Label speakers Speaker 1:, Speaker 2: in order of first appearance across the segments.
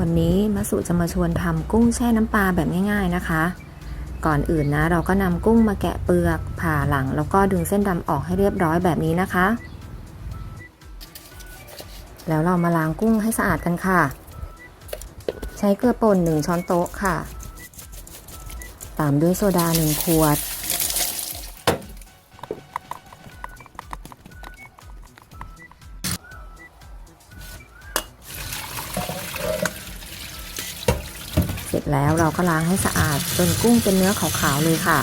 Speaker 1: วันนี้มาสุจะมาชวนทำกุ้งแช่น้ำปลาแบบง่าย ๆนะคะ ก่อนอื่นนะ เราก็นำกุ้งมาแกะเปลือกผ่าหลัง แล้วก็ดึงเส้นดำออกให้เรียบร้อยแบบนี้นะคะ แล้วเรามาล้างกุ้งให้สะอาดกันค่ะ ใช้เกลือป่น1ช้อนโต๊ะค่ะ ตามด้วยโซดา1ขวด แล้วเราก็ล้างให้สะอาดจนกุ้งเป็นเนื้อขาวๆเลยค่ะ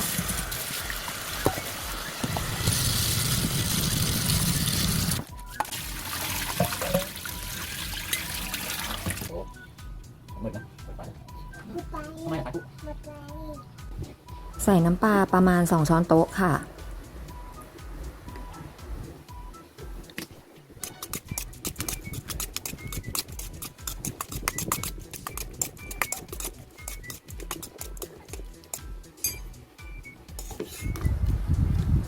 Speaker 2: หมดนะหมดไป
Speaker 3: หมดไป
Speaker 2: ทำไมอะครับ
Speaker 3: หมดไป
Speaker 1: ใส่น้ำปลาประมาณ 2 ช้อนโต๊ะค่ะ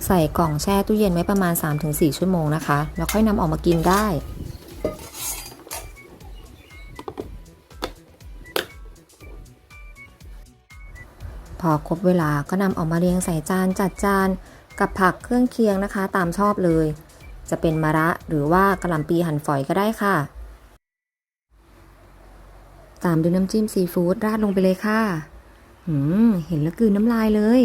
Speaker 1: ใส่กล่องแช่ตู้เย็นไว้ประมาณ 3-4 ชั่วโมงนะคะ แล้วค่อยนำออกมากินได้ พอครบเวลาก็นำออกมาเรียงใส่จานจัดจานกับผักเครื่องเคียงนะคะ ตามชอบเลย จะเป็นมะระหรือว่ากระหล่ำปีหั่นฝอยก็ได้ค่ะ ตามด้วยน้ำจิ้มซีฟู้ดราดลงไปเลยค่ะ หืม เห็นแล้วกืนน้ำลายเลย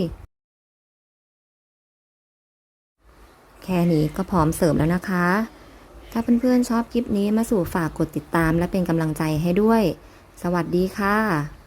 Speaker 1: แค่นี้ก็พร้อมเสริมแล้วนะคะ ถ้าเพื่อนๆชอบคลิปนี้มาสู่ฝากกดติดตามและเป็นกำลังใจให้ด้วย สวัสดีค่ะ